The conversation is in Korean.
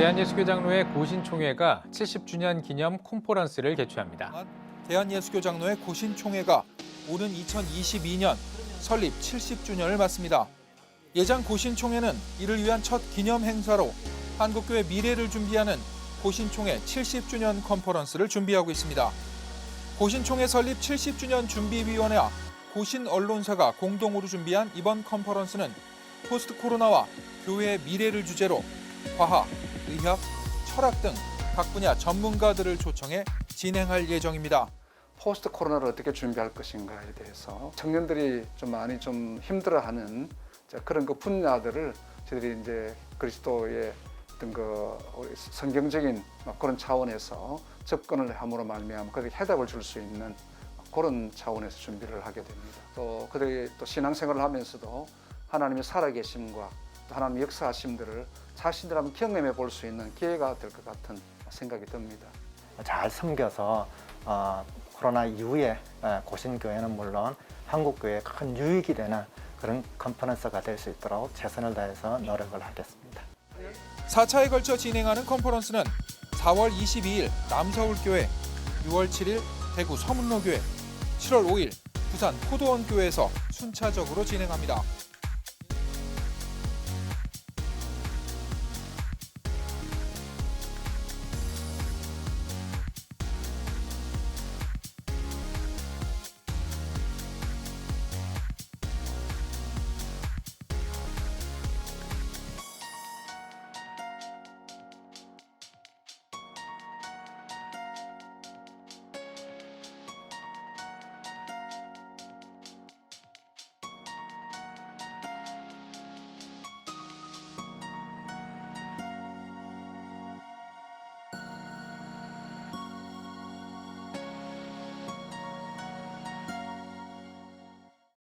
대한예수교장로회 고신총회가 70주년 기념 콘퍼런스를 개최합니다. 대한예수교장로회 고신총회가 오는 2022년 설립 70주년을 맞습니다. 예장 고신총회는 이를 위한 첫 기념 행사로 한국교회 미래를 준비하는 고신총회 70주년 컨퍼런스를 준비하고 있습니다. 고신총회 설립 70주년 준비위원회와 고신 언론사가 공동으로 준비한 이번 컨퍼런스는 포스트 코로나와 교회의 미래를 주제로 과학, 의학, 철학 등 각 분야 전문가들을 초청해 진행할 예정입니다. 포스트 코로나를 어떻게 준비할 것인가에 대해서 청년들이 좀 많이 좀 힘들어하는 그런 그 분야들을 저희들이 이제 그리스도의 어떤 그 성경적인 그런 차원에서 접근을 함으로 말미암아 그렇게 해답을 줄 수 있는 그런 차원에서 준비를 하게 됩니다. 또 그들이 또 신앙생활을 하면서도 하나님의 살아계심과 또 하나님의 역사하심들을 자신들 한번 경험해 볼 수 있는 기회가 될 것 같은 생각이 듭니다. 잘 섬겨서 어, 코로나 이후에 에, 고신교회는 물론 한국교회에 큰 유익이 되는 그런 컨퍼런스가 될 수 있도록 최선을 다해서 노력을 하겠습니다. 4차에 걸쳐 진행하는 컨퍼런스는 4월 22일 남서울교회, 6월 7일 대구 서문로교회, 7월 5일 부산 포도원교회에서 순차적으로 진행합니다.